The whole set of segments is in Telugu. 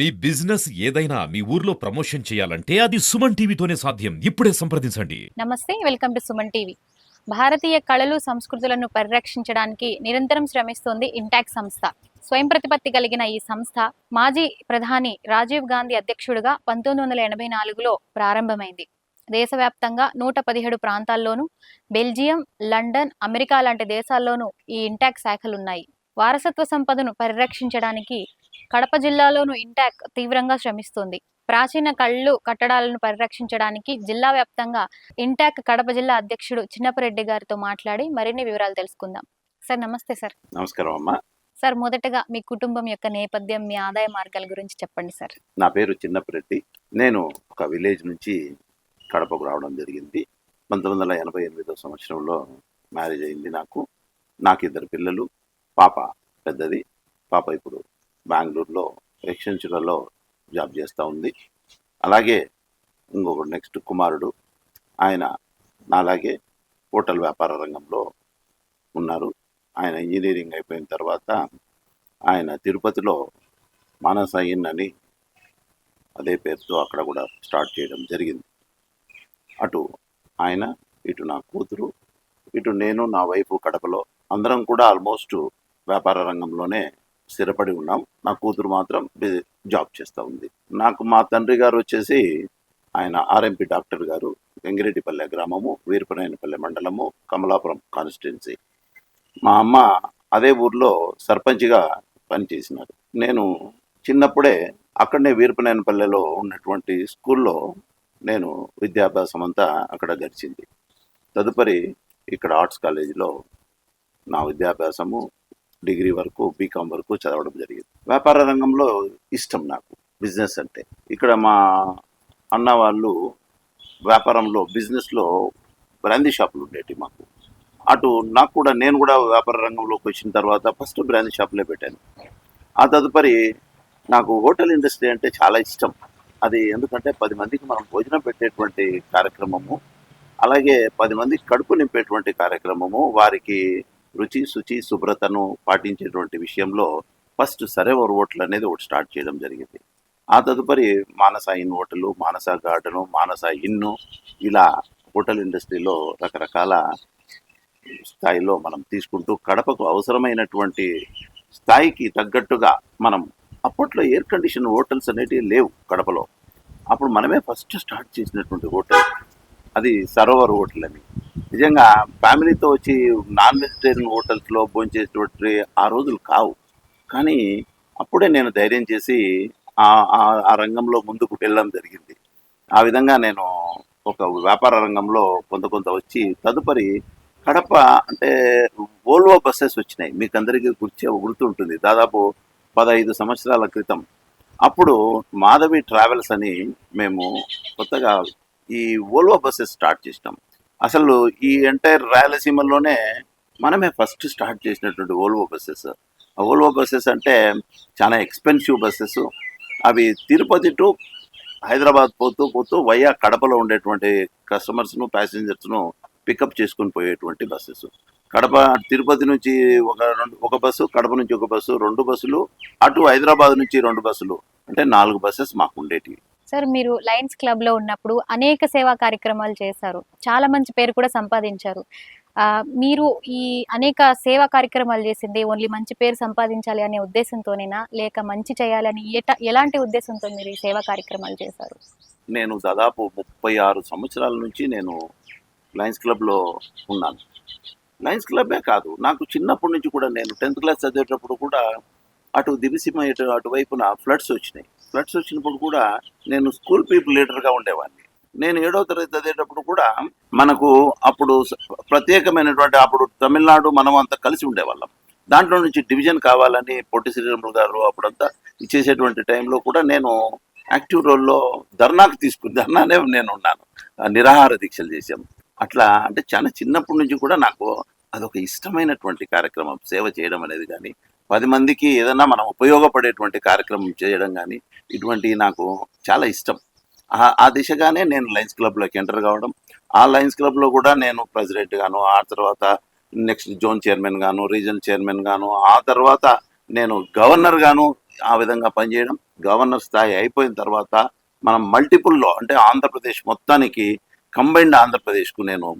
మీ బిజినెస్ ఏదైనా మీ ఊర్లో ప్రమోషన్ చేయాలంటే అది సుమన్ టీవీతోనే సాధ్యం. ఇప్పుడే సంప్రదించండి. నమస్తే వెల్కమ్ టు సుమన్ టీవీ. భారతీయ కళలు సంస్కృతులను పరిరక్షించడానికి నిరంతరం శ్రమిస్తోంది ఇంటాక్ సంస్థ. స్వయం ప్రతిపత్తి కలిగిన ఈ సంస్థ మాజీ ప్రధాని రాజీవ్ గాంధీ అధ్యక్షుడిగా పంతొమ్మిది వందల ఎనభై నాలుగులో ప్రారంభమైంది. దేశవ్యాప్తంగా నూట పదిహేడు ప్రాంతాల్లోనూ బెల్జియం లండన్ అమెరికా లాంటి దేశాల్లోనూ ఈ ఇంటాక్ శాఖలున్నాయి. వారసత్వ సంపదను పరిరక్షించడానికి కడప జిల్లాలోను ఇంటాక్ తీవ్రంగా శ్రమిస్తోంది. ప్రాచీన కళ్ళు కట్టడాలను పరిరక్షించడానికి జిల్లా వ్యాప్తంగా ఇంటాక్ కడప జిల్లా అధ్యక్షుడు చిన్నపరెడ్డి గారితో మాట్లాడి మరిన్ని వివరాలు తెలుసుకుందాం. సార్ నమస్తే సార్. నమస్కారం అమ్మా. సార్ మొదటగా మీ కుటుంబం యొక్క నేపథ్యం మీ ఆదాయ మార్గాల గురించి చెప్పండి సార్. నా పేరు చిన్నప్రెడ్డి. నేను ఒక విలేజ్ నుంచి కడపకు రావడం జరిగింది. పంతొమ్మిది వందల ఎనభై ఎనిమిదో సంవత్సరంలో మ్యారేజ్ అయింది నాకు. నాకు ఇద్దరు పిల్లలు పాప పెద్దది. పాప ఇప్పుడు బెంగళూరులో ఎక్స్చెంచురల్లో జాబ్ చేస్తూ ఉంది. అలాగే ఇంకొకడు నెక్స్ట్ కుమారుడు ఆయన నాలాగే హోటల్ వ్యాపార రంగంలో ఉన్నారు. ఆయన ఇంజనీరింగ్ అయిపోయిన తర్వాత ఆయన తిరుపతిలో మానస ఇన్ అని అదే పేరుతో అక్కడ కూడా స్టార్ట్ చేయడం జరిగింది. అటు ఆయన ఇటు నా కూతురు ఇటు నేను నా వైపు కడపలో అందరం కూడా ఆల్మోస్ట్ వ్యాపార రంగంలోనే స్థిరపడి ఉన్నాం. నా కూతురు మాత్రం జాబ్ చేస్తూ ఉంది. నాకు మా తండ్రి గారు వచ్చేసి ఆయన ఆర్ఎంపి డాక్టర్ గారు. వెంగిరెడ్డిపల్లె గ్రామము వీరపనాయనపల్లె మండలము కమలాపురం కాన్స్టిట్యున్సీ. మా అమ్మ అదే ఊర్లో సర్పంచ్గా పనిచేసినారు. నేను చిన్నప్పుడే అక్కడనే వీరపనాయనపల్లెలో ఉన్నటువంటి స్కూల్లో నేను విద్యాభ్యాసం అంతా అక్కడ గడిచింది. తదుపరి ఇక్కడ ఆర్ట్స్ కాలేజీలో నా విద్యాభ్యాసము డిగ్రీ వరకు బీకామ్ వరకు చదవడం జరిగింది. వ్యాపార రంగంలో ఇష్టం నాకు బిజినెస్ అంటే. ఇక్కడ మా అన్న వాళ్ళు వ్యాపారంలో బిజినెస్లో బ్రాందీ షాపులు ఉండేవి మాకు. అటు నాకు కూడా నేను కూడా వ్యాపార రంగంలోకి వచ్చిన తర్వాత ఫస్ట్ బ్రాందీ షాపులే పెట్టాను. ఆ తదుపరి నాకు హోటల్ ఇండస్ట్రీ అంటే చాలా ఇష్టం. అది ఎందుకంటే పది మందికి మనం భోజనం పెట్టేటువంటి కార్యక్రమము అలాగే పది మందికి కడుపు నింపేటువంటి కార్యక్రమము వారికి రుచి శుచి శుభ్రతను పాటించేటువంటి విషయంలో ఫస్ట్ సరేవర్ హోటల్ అనేది ఒకటి స్టార్ట్ చేయడం జరిగింది. ఆ తదుపరి Manasa inn hotel Manasa garden Manasa inn ఇలా హోటల్ ఇండస్ట్రీలో రకరకాల స్థాయిలో మనం తీసుకుంటూ కడపకు అవసరమైనటువంటి స్థాయికి తగ్గట్టుగా మనం అప్పట్లో ఎయిర్ కండిషన్ హోటల్స్ అనేటివి లేవు కడపలో. అప్పుడు మనమే ఫస్ట్ స్టార్ట్ చేసినటువంటి హోటల్. అది సరోవర్ హోటల్ అని. నిజంగా ఫ్యామిలీతో వచ్చి నాన్ వెజిటేరియన్ హోటల్స్లో భోంచేసేటువంటి ఆ రోజులు కావు. కానీ అప్పుడే నేను ధైర్యం చేసి ఆ రంగంలో ముందుకు వెళ్ళడం జరిగింది. ఆ విధంగా నేను ఒక వ్యాపార రంగంలో కొంత కొంత వచ్చి తదుపరి కడప అంటే ఓల్వో బస్సెస్ వచ్చినాయి. మీకు అందరికీ గుర్చే గుర్తుంటుంది. దాదాపు పదహైదు సంవత్సరాల క్రితం. అప్పుడు మాధవి ట్రావెల్స్ అని మేము కొత్తగా ఈ ఓల్వో బస్సెస్ స్టార్ట్ చేసినాం. అసలు ఈ ఎంటైర్ రాయలసీమలోనే మనమే ఫస్ట్ స్టార్ట్ చేసినటువంటి ఓల్వో బస్సెస్ ఓల్వో బస్సెస్ అంటే చాలా ఎక్స్పెన్సివ్ బస్సెస్ అవి తిరుపతి టు హైదరాబాద్ పోతూ పోతూ వయ్యా కడపలో ఉండేటువంటి కస్టమర్స్ను ప్యాసింజర్స్ను పికప్ చేసుకుని పోయేటువంటి బస్సెస్ కడప తిరుపతి నుంచి ఒక రెండు ఒక బస్సు కడప నుంచి ఒక బస్సు రెండు బస్సులు అటు హైదరాబాద్ నుంచి రెండు బస్సులు అంటే నాలుగు బస్సెస్ మాకు ఉండేటివి. సార్ మీరు లయన్స్ క్లబ్లో ఉన్నప్పుడు అనేక సేవా కార్యక్రమాలు చేశారు. చాలా మంచి పేరు కూడా సంపాదించారు. మీరు ఈ అనేక సేవా కార్యక్రమాలు చేసింది ఓన్లీ మంచి పేరు సంపాదించాలి అనే ఉద్దేశంతోనేనా? లేక మంచి చేయాలని ఎలాంటి ఉద్దేశంతో మీరు ఈ సేవా కార్యక్రమాలు చేశారు? నేను దాదాపు ముప్పై ఆరు సంవత్సరాల నుంచి నేను లయన్స్ క్లబ్లో ఉన్నాను. లయన్స్ క్లబ్బే కాదు నాకు చిన్నప్పటి నుంచి కూడా నేను టెన్త్ క్లాస్ చదివేటప్పుడు కూడా అటు దివిసీమ అటువైపున ఫ్లడ్స్ వచ్చినాయి. ఫ్లడ్స్ వచ్చినప్పుడు కూడా నేను స్కూల్ పీపుల్ లీడర్గా ఉండేవాడిని. నేను ఏడో తరగతి చదివేటప్పుడు కూడా మనకు అప్పుడు ప్రత్యేకమైనటువంటి అప్పుడు తమిళనాడు మనం అంతా కలిసి ఉండేవాళ్ళం. దాంట్లో నుంచి డివిజన్ కావాలని పొట్టి శ్రీరాములు గారు అప్పుడంతా ఇచ్చేసేటువంటి టైంలో కూడా నేను యాక్టివ్ రోల్లో ధర్నాకు తీసుకుని ధర్నానే నేను ఉన్నాను. నిరాహార దీక్షలు చేశాం. అట్లా అంటే చాలా చిన్నప్పటి నుంచి కూడా నాకు అదొక ఇష్టమైనటువంటి కార్యక్రమం సేవ చేయడం అనేది కానీ పది మందికి ఏదైనా మనం ఉపయోగపడేటువంటి కార్యక్రమం చేయడం కానీ ఇటువంటి నాకు చాలా ఇష్టం. ఆ- ఆ దిశగానే నేను లయన్స్ క్లబ్లోకి ఎంటర్ కావడం ఆ లయన్స్ క్లబ్లో కూడా నేను ప్రెసిడెంట్ గాను ఆ తర్వాత నెక్స్ట్ జోన్ చైర్మన్ గాను రీజన్ చైర్మన్ గాను ఆ తర్వాత నేను గవర్నర్ గాను ఆ విధంగా పనిచేయడం గవర్నర్ స్థాయి అయిపోయిన తర్వాత మనం మల్టిపుల్లో అంటే ఆంధ్రప్రదేశ్ మొత్తానికి కంబైన్డ్ ఆంధ్రప్రదేశ్కు నేను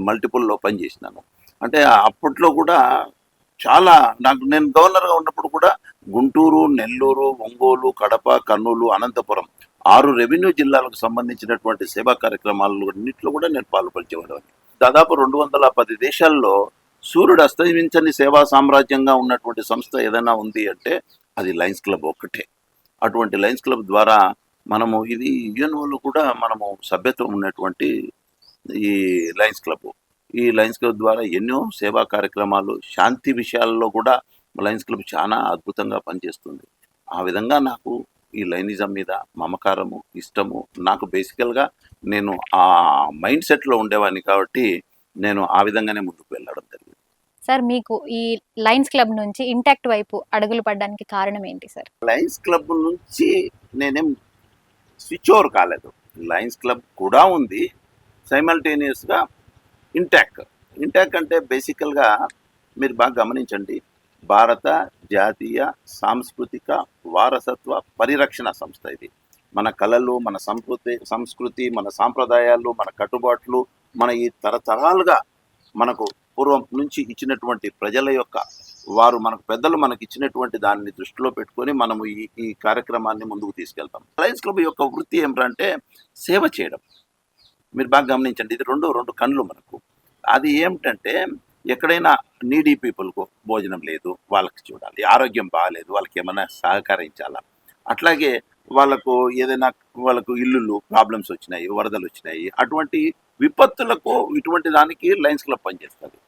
మల్టిపుల్లో పనిచేసినాను. అంటే అప్పట్లో కూడా చాలా నాకు నేను గవర్నర్గా ఉన్నప్పుడు కూడా గుంటూరు నెల్లూరు ఒంగోలు కడప కర్నూలు అనంతపురం ఆరు రెవెన్యూ జిల్లాలకు సంబంధించినటువంటి సేవా కార్యక్రమాలు అన్నింటిలో కూడా నేను పాల్పంచేవాడిని దాదాపు రెండు వందల పది దేశాల్లో సూర్యుడు అస్తమించని సేవా సామ్రాజ్యంగా ఉన్నటువంటి సంస్థ ఏదైనా ఉంది అంటే అది లయన్స్ క్లబ్ ఒక్కటే. అటువంటి లయన్స్ క్లబ్ ద్వారా మనము ఇది యుఎన్ఓలో కూడా మనము సభ్యత్వం ఉన్నటువంటి ఈ లయన్స్ క్లబ్. ఈ లయన్స్ క్లబ్ ద్వారా ఎన్నో సేవా కార్యక్రమాలు శాంతి విషయాల్లో కూడా లయన్స్ క్లబ్ చాలా అద్భుతంగా పనిచేస్తుంది. ఆ విధంగా నాకు ఈ లైనిజం మీద మమకారము ఇష్టము నాకు బేసికల్గా నేను ఆ మైండ్ సెట్లో ఉండేవాడిని కాబట్టి నేను ఆ విధంగానే ముందుకు వెళ్ళడం జరిగింది. సార్ మీకు ఈ లయన్స్ క్లబ్ నుంచి ఇంటాక్ట్ వైపు అడుగులు పడడానికి కారణం ఏంటి సార్? లయన్స్ క్లబ్ నుంచి నేనేం స్విచ్ ఓవర్ కాలేదు. లయన్స్ క్లబ్ కూడా ఉంది. సైమల్టేనియస్గా ఇంటాక్ ఇంటాక్ అంటే బేసికల్గా మీరు బాగా గమనించండి. భారత జాతీయ సాంస్కృతిక వారసత్వ పరిరక్షణ సంస్థ ఇది. మన కళలు మన సంస్కృతి సంస్కృతి మన సాంప్రదాయాలు మన కట్టుబాట్లు మన ఈ తరతరాలుగా మనకు పూర్వం నుంచి ఇచ్చినటువంటి ప్రజల యొక్క వారు మనకు పెద్దలు మనకి ఇచ్చినటువంటి దానిని దృష్టిలో పెట్టుకొని మనము ఈ ఈ కార్యక్రమాన్ని ముందుకు తీసుకెళ్తాం. లయన్స్ క్లబ్ యొక్క వృత్తి ఏమిటంటే సేవ చేయడం. మీరు బాగా గమనించండి. ఇది రెండు రెండు కళ్ళు మనకు. అది ఏమిటంటే ఎక్కడైనా నీడీ పీపుల్కు భోజనం లేదు వాళ్ళకి చూడాలి. ఆరోగ్యం బాగాలేదు వాళ్ళకి ఏమైనా సహకరించాలా? అట్లాగే వాళ్ళకు ఏదైనా వాళ్ళకు ఇల్లులు ప్రాబ్లమ్స్ వచ్చినాయి వరదలు వచ్చినాయి అటువంటి విపత్తులకు ఇటువంటి దానికి లయన్స్ క్లబ్ పనిచేస్తుంది.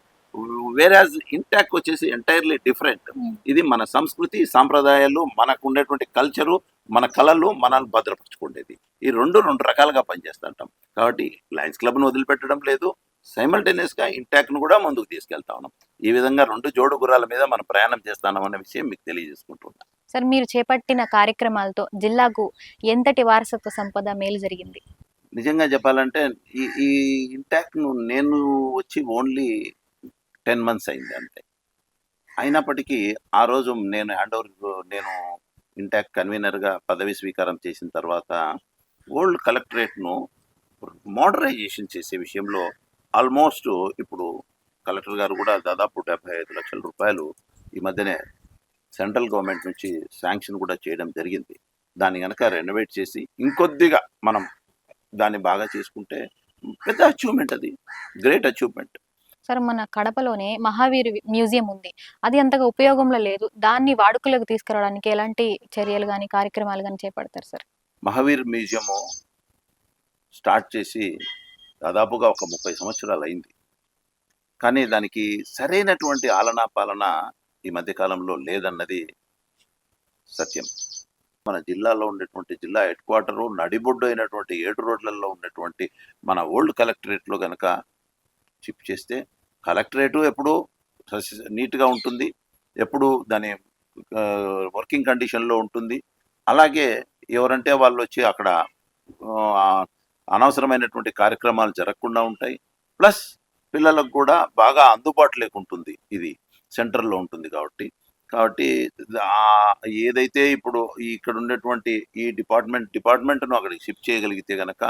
వేరే ఇంటాక్ వచ్చేసి ఎంటైర్లీ డిఫరెంట్ Hmm. ఇది మన సంస్కృతి సాంప్రదాయాలు మనకు ఉండేటువంటి కల్చరు మన కళలు మనల్ని భద్రపరచుకునేది ఈ రెండు రెండు రకాలుగా పనిచేస్తుంటాం. కాబట్టి లయన్స్ క్లబ్ను వదిలిపెట్టడం లేదు. సైమల్టేనియస్గా ఇంటాక్ను కూడా ముందుకు తీసుకెళ్తా ఉన్నాం. ఈ విధంగా రెండు జోడు గుర్రాల మీద మనం ప్రయాణం చేస్తాం అనే విషయం మీకు తెలియజేసుకుంటున్నాం. సార్ మీరు చేపట్టిన కార్యక్రమాలతో జిల్లాకు ఎంతటి వారసత్వ సంపద మేలు జరిగింది? నిజంగా చెప్పాలంటే ఈ ఈ ఇంటాక్ను నేను వచ్చి ఓన్లీ టెన్ మంత్స్ అయింది అంతే. అయినప్పటికీ ఆ రోజు నేను హ్యాండ్ ఓవర్ నేను ఇంటాక్ కన్వీనర్గా పదవి స్వీకారం చేసిన తర్వాత ఓల్డ్ కలెక్టరేట్ను మోడరైజేషన్ చేసే విషయంలో ఆల్మోస్ట్ ఇప్పుడు కలెక్టర్ గారు కూడా దాదాపు డెబ్బై ఐదు లక్షల రూపాయలు ఈ మధ్యనే సెంట్రల్ గవర్నమెంట్ నుంచి శాంక్షన్ కూడా చేయడం జరిగింది. దాన్ని కనుక రెనోవేట్ చేసి ఇంకొద్దిగా మనం దాన్ని బాగా చేసుకుంటే పెద్ద అచీవ్మెంట్ అది. Great achievement. సార్ మన కడపలోనే మహావీర్ మ్యూజియం ఉంది. అది అంతగా ఉపయోగంలో లేదు. దాన్ని వాడుకలోకి తీసుకురావడానికి ఎలాంటి చర్యలు కానీ కార్యక్రమాలు కానీ చేపడతారు సార్? మహావీర్ మ్యూజియము స్టార్ట్ చేసి దాదాపుగా ఒక ముప్పై సంవత్సరాలు అయింది. కానీ దానికి సరైనటువంటి ఆలనా పాలన ఈ మధ్యకాలంలో లేదన్నది సత్యం. మన జిల్లాలో ఉండేటువంటి జిల్లా హెడ్ క్వార్టరు నడిబొడ్డు అయినటువంటి ఏడు రోడ్లలో ఉన్నటువంటి మన ఓల్డ్ కలెక్టరేట్లో కనుక షిఫ్ట్ చేస్తే కలెక్టరేటు ఎప్పుడు నీట్గా ఉంటుంది. ఎప్పుడు దాని వర్కింగ్ కండిషన్లో ఉంటుంది. అలాగే ఎవరంటే వాళ్ళు వచ్చి అక్కడ అనవసరమైనటువంటి కార్యక్రమాలు జరగకుండా ఉంటాయి. ప్లస్ పిల్లలకు కూడా బాగా అందుబాటులోకి ఉంటుంది. ఇది సెంటర్లో ఉంటుంది కాబట్టి. కాబట్టి ఏదైతే ఇప్పుడు ఇక్కడ ఉండేటువంటి ఈ డిపార్ట్మెంట్ డిపార్ట్మెంట్ను అక్కడికి షిఫ్ట్ చేయగలిగితే కనుక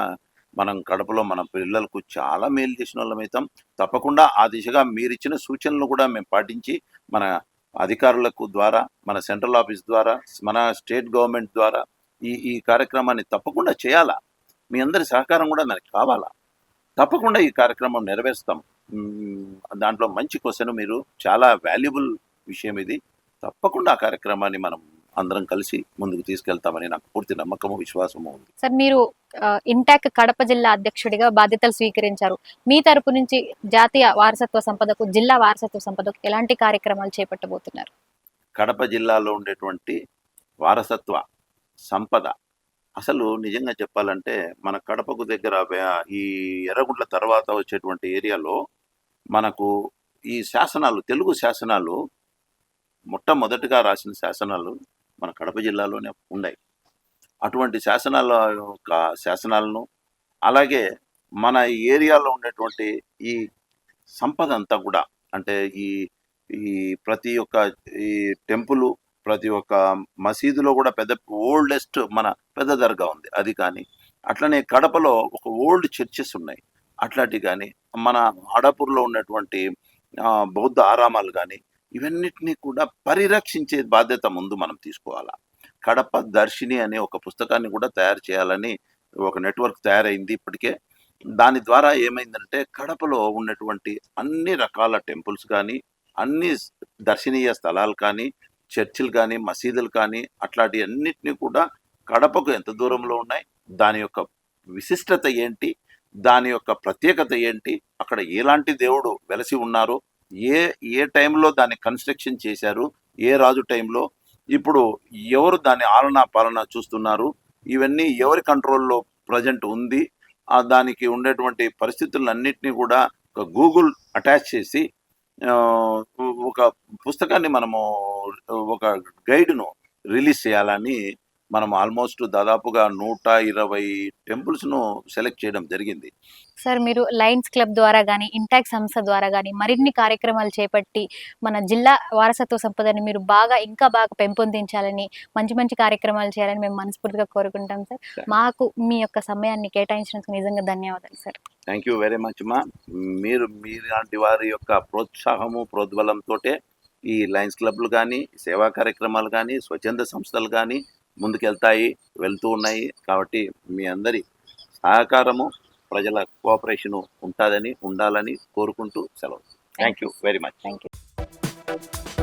మనం కడపలో మన పిల్లలకు చాలా మేలు చేసిన వాళ్ళం అవుతాం తప్పకుండా ఆ దిశగా మీరిచ్చిన సూచనలు కూడా మేము పాటించి మన అధికారులకు ద్వారా మన సెంట్రల్ ఆఫీస్ ద్వారా మన స్టేట్ గవర్నమెంట్ ద్వారా ఈ ఈ కార్యక్రమాన్ని తప్పకుండా చేయాలా? మీ అందరి సహకారం కూడా నాకు కావాలా? తప్పకుండా ఈ కార్యక్రమం నెరవేరుస్తాం. దాంట్లో మంచి క్వశ్చన్ మీరు చాలా వాల్యుబుల్ విషయం ఇది. తప్పకుండా ఆ కార్యక్రమాన్ని మనం అందరం కలిసి ముందుకు తీసుకెళ్తామని నాకు పూర్తి నమ్మకము విశ్వాసము ఉంది. సార్ మీరు ఇంటాక్ కడప జిల్లా అధ్యక్షుడిగా బాధ్యతలు స్వీకరించారు. మీ తరపు నుంచి జాతీయ వారసత్వ సంపదకు జిల్లా వారసత్వ సంపదకు ఎలాంటి కార్యక్రమాలు చేపట్టబోతున్నారు? కడప జిల్లాలో ఉండేటువంటి వారసత్వ సంపద అసలు నిజంగా చెప్పాలంటే మన కడపకు దగ్గర ఈ ఎర్రగుంట్ల తర్వాత వచ్చేటువంటి ఏరియాలో మనకు ఈ శాసనాలు తెలుగు శాసనాలు మొట్టమొదటిగా రాసిన శాసనాలు మన కడప జిల్లాలోనే ఉన్నాయి. అటువంటి శాసనాల యొక్క శాసనాలను అలాగే మన ఏరియాలో ఉండేటువంటి ఈ సంపద అంతా కూడా అంటే ఈ ఈ ప్రతి ఒక్క ఈ టెంపుల్ ప్రతి ఒక్క మసీదులో కూడా పెద్ద ఓల్డెస్ట్ మన పెద్ద దర్గా ఉంది. అది కానీ అట్లనే కడపలో ఒక ఓల్డ్ చర్చెస్ ఉన్నాయి. అట్లాంటి కానీ మన అడపూర్లో ఉన్నటువంటి బౌద్ధ ఆరామాలు కానీ ఇవన్నిటినీ కూడా పరిరక్షించే బాధ్యత ముందు మనం తీసుకోవాలా. కడప దర్శిని అనే ఒక పుస్తకాన్ని కూడా తయారు చేయాలని ఒక నెట్వర్క్ తయారైంది ఇప్పటికే. దాని ద్వారా ఏమైందంటే కడపలో ఉన్నటువంటి అన్ని రకాల టెంపుల్స్ కానీ అన్ని దర్శనీయ స్థలాలు కానీ చర్చిలు కానీ మసీదులు కానీ అట్లాంటి అన్నిటినీ కూడా కడపకు ఎంత దూరంలో ఉన్నాయి దాని యొక్క విశిష్టత ఏంటి దాని యొక్క ప్రత్యేకత ఏంటి అక్కడ ఎలాంటి దేవుడు వెలసి ఉన్నారు ఏ ఏ టైంలో దాన్ని కన్స్ట్రక్షన్ చేశారు ఏ రాజు టైంలో ఇప్పుడు ఎవరు దాని ఆలనా పాలన చూస్తున్నారు ఇవన్నీ ఎవరి కంట్రోల్లో ప్రజెంట్ ఉంది ఆ దానికి ఉండేటువంటి పరిస్థితులన్నింటినీ కూడా ఒక గూగుల్ అటాచ్ చేసి ఒక పుస్తకాన్ని మనము ఒక గైడ్ను రిలీజ్ చేయాలని మనం ఆల్మోస్ట్ దాదాపుగా నూట ఇరవై టెంపుల్స్ను సెలెక్ట్ చేయడం జరిగింది. సార్ మీరు లయన్స్ క్లబ్ ద్వారా కానీ ఇంటాక్ట్ సంస్థ ద్వారా కానీ మరిన్ని కార్యక్రమాలు చేపట్టి మన జిల్లా వారసత్వ సంపదని మీరు బాగా ఇంకా బాగా పెంపొందించాలని మంచి మంచి కార్యక్రమాలు చేయాలని మేము మనస్ఫూర్తిగా కోరుకుంటాం సార్. మాకు మీ యొక్క సమయాన్ని కేటాయించినందుకు నిజంగా ధన్యవాదాలు sir. Thank you very much మా మీరు మీలాంటి వారి యొక్క ప్రోత్సాహము ప్రోద్బలంతో ఈ లయన్స్ క్లబ్లు కానీ సేవా కార్యక్రమాలు కానీ స్వచ్ఛంద సంస్థలు కానీ ముందుకెళ్తాయి వెళ్తూ ఉన్నాయి. కాబట్టి మీ అందరి సహకారము ప్రజల కోఆపరేషను ఉంటుందని ఉండాలని కోరుకుంటూ సెలవు. Thank you very much thank you